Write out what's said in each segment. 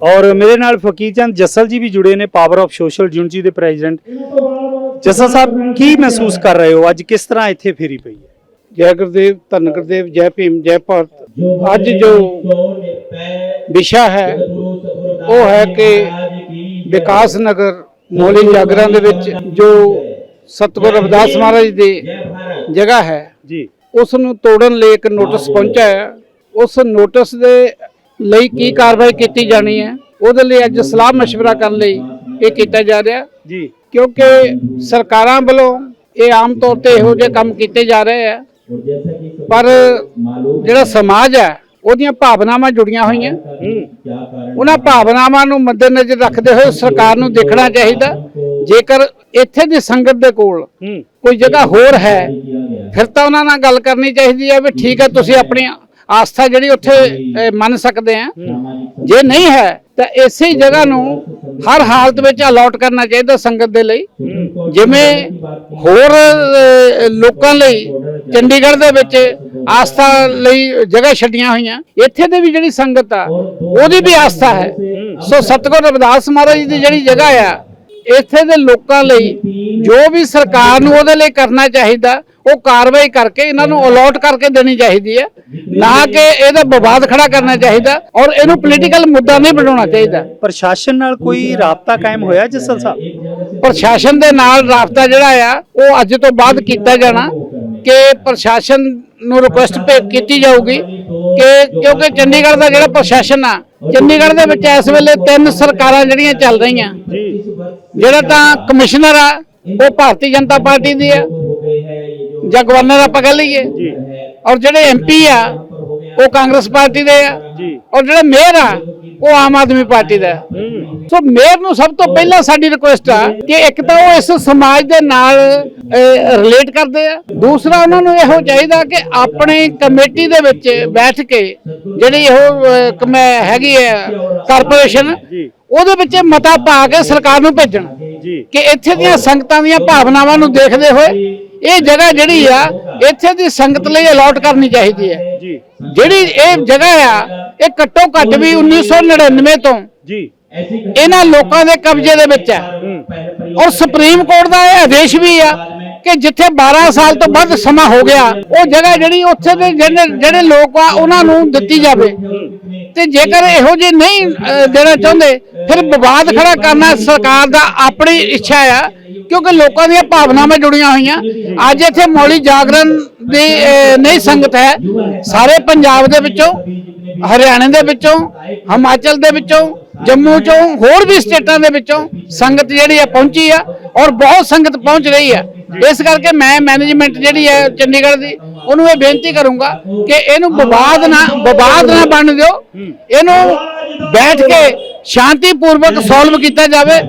ਔਰ ਮੇਰੇ ਨਾਲ ਫਕੀਰ ਚੰਦ ਜੱਸਲ ਜੀ ਵੀ ਜੁੜੇ ਨੇ ਪਾਵਰ ਆਫ ਸੋਸ਼ਲ ਯੂਨਿਟੀ ਦੇ ਪ੍ਰੈਜ਼ੀਡੈਂਟ ਜੱਸਲ ਸਾਹਿਬ ਕੀ ਮਹਿਸੂਸ ਕਰ ਰਹੇ ਹੋ? ਅੱਜ ਕਿਸ ਤਰ੍ਹਾਂ ਇੱਥੇ ਫੇਰੀ ਪਈ ਹੈ? ਜੈ ਗੁਰਦੇਵ ਧੰਨ ਗੁਰਦੇਵ ਜੈ ਭੀਮ ਜੈ ਭਾਰਤ। ਅੱਜ ਜੋ ਵਿਸ਼ਾ ਹੈ ਉਹ ਹੈ ਕਿ ਵਿਕਾਸ ਨਗਰ ਮੋਲੀ ਜਾਗਰਾਂ ਦੇ ਵਿੱਚ ਜੋ ਸਤਿਗੁਰ ਰਵਿਦਾਸ ਮਹਾਰਾਜ ਦੀ ਜਗ੍ਹਾ ਹੈ ਜੀ। ਉਸ ਨੂੰ ਤੋੜਨ ਲਈ ਇੱਕ ਨੋਟਿਸ ਪਹੁੰਚਿਆ ਹੈ। ਉਸ ਨੋਟਿਸ ਦੇ ਲਈ ਕੀ ਕਾਰਵਾਈ ਕੀਤੀ ਜਾਣੀ ਹੈ ਉਹਦੇ ਲਈ ਅੱਜ ਸਲਾਹ مشورہ ਕਰਨ ਲਈ ਇਹ ਕੀਤਾ ਜਾ ਰਿਹਾ ਜੀ ਕਿਉਂਕਿ ਸਰਕਾਰਾਂ ਵੱਲੋਂ ਇਹ ਆਮ ਤੌਰ ਤੇ ਇਹੋ ਜਿਹੇ ਕੰਮ ਕੀਤੇ ਜਾ ਰਹੇ ਆ ਪਰ ਜਿਹੜਾ ਸਮਾਜ ਹੈ ਉਹਦੀਆਂ ਭਾਵਨਾਵਾਂ ਜੁੜੀਆਂ ਹੋਈਆਂ ਹੂੰ ਉਹਨਾਂ ਭਾਵਨਾਵਾਂ ਨੂੰ ਮੱਦੇਨਜ਼ਰ ਰੱਖਦੇ ਹੋਏ ਸਰਕਾਰ ਨੂੰ ਦੇਖਣਾ ਚਾਹੀਦਾ ਜੇਕਰ ਇੱਥੇ ਦੀ ਸੰਗਤ ਦੇ ਕੋਲ ਹੂੰ ਕੋਈ ਜਗ੍ਹਾ ਹੋਰ ਹੈ ਫਿਰ ਤਾਂ ਉਹਨਾਂ ਨਾਲ ਗੱਲ ਕਰਨੀ ਚਾਹੀਦੀ ਹੈ ਵੀ ਠੀਕ ਹੈ ਤੁਸੀਂ ਆਪਣੀ ਆਸਥਾ ਜਿਹੜੀ ਉੱਥੇ ਮੰਨ ਸਕਦੇ ਆ ਜੇ। ਨਹੀਂ ਹੈ ਤਾਂ ਇਸੇ ਜਗ੍ਹਾ ਨੂੰ ਹਰ ਹਾਲਤ ਵਿੱਚ ਅਲਾਟ ਕਰਨਾ ਚਾਹੀਦਾ ਸੰਗਤ ਦੇ ਲਈ। ਜਿਵੇਂ ਹੋਰ ਲੋਕਾਂ ਲਈ ਚੰਡੀਗੜ੍ਹ ਦੇ ਵਿੱਚ ਆਸਥਾ ਲਈ ਜਗ੍ਹਾ ਛੱਡੀਆਂ ਹੋਈਆਂ। ਇੱਥੇ ਦੇ ਵੀ ਜਿਹੜੀ ਸੰਗਤ ਆ ਉਹਦੀ ਵੀ ਆਸਥਾ ਹੈ। ਸੋ ਸਤਿਗੁਰ ਰਵਿਦਾਸ ਮਹਾਰਾਜ ਦੀ ਜਿਹੜੀ ਜਗ੍ਹਾ ਆ ਇੱਥੇ ਦੇ ਲੋਕਾਂ ਲਈ ਜੋ ਵੀ ਸਰਕਾਰ ਨੂੰ ਉਹਦੇ ਲਈ ਕਰਨਾ ਚਾਹੀਦਾ ਉਹ ਕਾਰਵਾਈ ਕਰਕੇ ਇਹਨਾਂ ਨੂੰ ਅਲਾਟ ਕਰਕੇ ਦੇਣੀ ਚਾਹੀਦੀ ਹੈ ਨਾ ਕਿ ਇਹਦਾ ਵਿਵਾਦ ਖੜਾ ਕਰਨਾ ਚਾਹੀਦਾ ਔਰ ਇਹਨੂੰ ਪੋਲੀਟੀਕਲ ਮੁੱਦਾ ਨਹੀਂ ਬਣਾਉਣਾ ਚਾਹੀਦਾ। ਪ੍ਰਸ਼ਾਸਨ ਨਾਲ ਕੋਈ ਰਾਬਤਾ ਕਾਇਮ ਹੋਇਆ ਜੱਸਲ ਸਾਹਿਬ? ਪ੍ਰਸ਼ਾਸਨ ਦੇ ਨਾਲ ਰਾਬਤਾ ਜਿਹੜਾ ਆ ਉਹ ਅੱਜ ਤੋਂ ਬਾਅਦ ਕੀਤਾ ਜਾਣਾ ਕਿ ਪ੍ਰਸ਼ਾਸਨ ਨੂੰ ਰਿਕੁਐਸਟ ਕੀਤੀ ਜਾਊਗੀ ਕਿ ਕਿਉਂਕਿ ਚੰਡੀਗੜ੍ਹ ਦਾ ਜਿਹੜਾ ਪ੍ਰਸ਼ਾਸਨ ਆ ਚੰਡੀਗੜ੍ਹ ਦੇ ਵਿੱਚ ਇਸ ਵੇਲੇ ਤਿੰਨ ਸਰਕਾਰਾਂ ਜਿਹੜੀਆਂ ਚੱਲ ਰਹੀਆਂ। ਜਿਹੜਾ ਤਾਂ ਕਮਿਸ਼ਨਰ ਆ ਉਹ ਭਾਰਤੀ ਜਨਤਾ ਪਾਰਟੀ ਦੀ ਆ ਜਾਂ ਗਵਰਨਰ ਆਪਾਂ ਕਹਿ ਲਈਏ। ਜੀ। ਔਰ ਜਿਹੜੇ ਐਮਪੀ ਆ ਉਹ ਕਾਂਗਰਸ ਪਾਰਟੀ ਦੇ ਆ। ਜੀ। ਔਰ ਜਿਹੜਾ ਮੇਅਰ ਆ ਉਹ ਆਮ ਆਦਮੀ ਪਾਰਟੀ ਦਾ। ਸੋ ਮੇਅਰ ਨੂੰ ਸਭ ਤੋਂ ਪਹਿਲਾਂ ਸਾਡੀ ਰਿਕੁਐਸਟ ਆ ਕਿ ਇੱਕ ਤਾਂ ਉਹ ਇਸ ਸਮਾਜ ਦੇ ਨਾਲ ਰਿਲੇਟ ਕਰਦੇ ਆ। ਦੂਸਰਾ ਉਹਨਾਂ ਨੂੰ ਇਹੋ ਚਾਹੀਦਾ ਕਿ ਆਪਣੀ ਕਮੇਟੀ ਦੇ ਵਿੱਚ ਬੈਠ ਕੇ ਜਿਹੜੀ ਉਹ ਕਮੈ- ਹੈਗੀ ਹੈ ਕਾਰਪੋਰੇਸ਼ਨ ਉਹਦੇ ਵਿੱਚ ਮਤਾ ਪਾ ਕੇ ਸਰਕਾਰ ਨੂੰ ਭੇਜਣ। ਕਿ ਇੱਥੇ ਦੀਆਂ ਸੰਗਤਾਂ ਦੀਆਂ ਭਾਵਨਾਵਾਂ ਨੂੰ ਦੇਖਦੇ ਹੋਏ ਇਹ ਜਗ੍ਹਾ ਜਿਹੜੀ ਆ ਇੱਥੇ ਦੀ ਸੰਗਤ ਲਈ ਅਲਾਟ ਕਰਨੀ ਚਾਹੀਦੀ ਹੈ। ਜੀ। ਜਿਹੜੀ ਇਹ ਜਗ੍ਹਾ ਆ ਇਹ ਘੱਟੋ ਘੱਟ ਵੀ 1999 ਤੋਂ ਜੀ। ਇਹਨਾਂ ਲੋਕਾਂ ਦੇ ਕਬਜ਼ੇ ਦੇ ਵਿੱਚ ਹੈ। ਔਰ ਸੁਪਰੀਮ ਕੋਰਟ ਦਾ ਇਹ ਆਦੇਸ਼ ਵੀ ਆ ਕਿ ਜਿੱਥੇ 12 ਸਾਲ ਤੋਂ ਵੱਧ ਸਮਾਂ ਹੋ ਗਿਆ ਉਹ ਜਗ੍ਹਾ ਜਿਹੜੀ ਉੱਥੇ ਦੇ ਜਿਹੜੇ ਲੋਕ ਆ ਉਹਨਾਂ ਨੂੰ ਦਿੱਤੀ ਜਾਵੇ। ਤੇ ਜੇਕਰ ਇਹੋ ਜਿਹੇ ਨਹੀਂ ਦੇਣਾ ਚਾਹੁੰਦੇ ਫਿਰ ਵਿਵਾਦ ਖੜਾ ਕਰਨਾ ਸਰਕਾਰ ਦਾ ਆਪਣੀ ਇੱਛਾ ਆ ਕਿਉਂਕਿ ਲੋਕਾਂ ਦੀਆਂ ਭਾਵਨਾਵਾਂ ਜੁੜੀਆਂ ਹੋਈਆਂ। ਅੱਜ ਇੱਥੇ ਮੌਲੀ ਜਾਗਰਣ ਦੀ ਨਹੀਂ ਸੰਗਤ ਹੈ। ਸਾਰੇ ਪੰਜਾਬ ਦੇ ਵਿੱਚੋਂ, ਹਰਿਆਣੇ ਦੇ ਵਿੱਚੋਂ, ਹਿਮਾਚਲ ਦੇ ਵਿੱਚੋਂ, ਜੰਮੂ ਚੋਂ, ਹੋਰ ਵੀ ਸਟੇਟਾਂ ਦੇ ਵਿੱਚੋਂ ਸੰਗਤ ਜਿਹੜੀ ਹੈ ਪਹੁੰਚੀ ਆ ਔਰ ਬਹੁਤ ਸੰਗਤ ਪਹੁੰਚ ਰਹੀ ਹੈ। ਇਸ ਕਰਕੇ ਮੈਂ ਮੈਨੇਜਮੈਂਟ ਜਿਹੜੀ ਹੈ ਚੰਡੀਗੜ੍ਹ ਦੀ, ਉਹਨੂੰ ਇਹ ਬੇਨਤੀ ਕਰੂੰਗਾ ਕਿ ਇਹਨੂੰ ਵਿਵਾਦ ਨਾ ਵਿਵਾਦ ਨਾ ਬਣ ਦਿਓ। ਇਹਨੂੰ ਬੈਠ ਕੇ ਸ਼ਾਂਤੀਪੂਰਵਕ ਸੋਲਵ ਕੀਤਾ ਜਾਵੇ।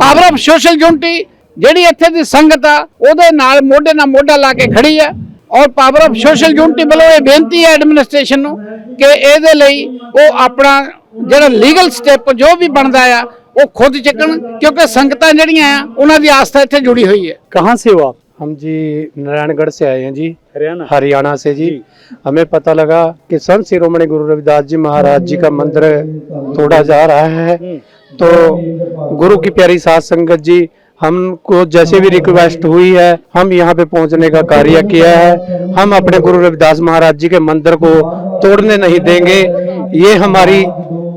ਪਾਵਰ ਆਫ ਸੋਸ਼ਲ ਯੂਨਿਟੀ ਜਿਹੜੀ ਇੱਥੇ ਦੀ ਸੰਗਤ ਆ ਉਹਦੇ ਨਾਲ ਮੋਢੇ ਨਾਲ ਮੋਢਾ ਲਾ ਕੇ ਖੜੀ ਆ ਔਰ ਪਾਵਰ ਆਫ ਸੋਸ਼ਲ ਯੂਨਿਟੀ ਵੱਲੋਂ ਇਹ ਬੇਨਤੀ ਹੈ ਐਡਮਿਨਿਸਟ੍ਰੇਸ਼ਨ ਨੂੰ ਕਿ ਇਹਦੇ ਲਈ ਉਹ ਆਪਣਾ ਜਿਹੜਾ ਲੀਗਲ ਸਟੈਪ ਜੋ ਵੀ ਬਣਦਾ ਆ ਉਹ ਖੁਦ ਚੱਕਣ ਕਿਉਂਕਿ ਸੰਗਤਾਂ ਜਿਹੜੀਆਂ ਆ ਉਹਨਾਂ ਦੀ ਆਸਥਾ ਇੱਥੇ ਜੁੜੀ ਹੋਈ ਹੈ ਕਹਾਂ ਸੇ ਹੋ ਆਪ हम जी नारायणगढ़ से आए हैं जी हरियाणा हरियाणा से जी हमें पता लगा कि संत शिरोमणि गुरु रविदास जी महाराज जी का मंदिर तोड़ा जा रहा है तो गुरु की प्यारी सात संगत जी हमको जैसे भी रिक्वेस्ट हुई है हम यहाँ पे पहुँचने का कार्य किया है। हम अपने गुरु रविदास महाराज जी के मंदिर को तोड़ने नहीं देंगे। ये हमारी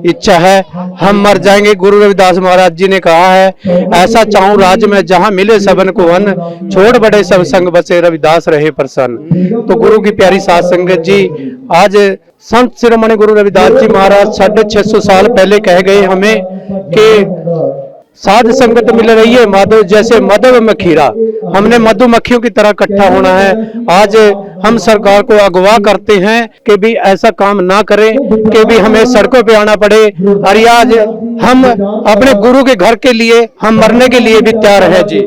इच्छा है। हम मर जाएँगे गुरु रविदास महाराज जी ने कहा है। ऐसा चाहूँ राज्य में जहाँ मिले सबन को अन्न छोड़ बड़े सब संग बसे रविदास रहे प्रसन्न। तो गुरु की प्यारी सात संगत जी आज संत शिरोमणि गुरु रविदास जी महाराज साढ़े छह सौ साल पहले कह गए हमें कि साध संगत मिल रही है माधव जैसे मधु मखीरा हमने मधु मक्खियों की तरह इकट्ठा होना है। आज हम सरकार को अगवा करते हैं कि भी ऐसा काम ना करें, कि भी हमें सड़कों पे आना पड़े। और आज हम अपने गुरु के घर के लिए, हम मरने के लिए भी तैयार हैं जी।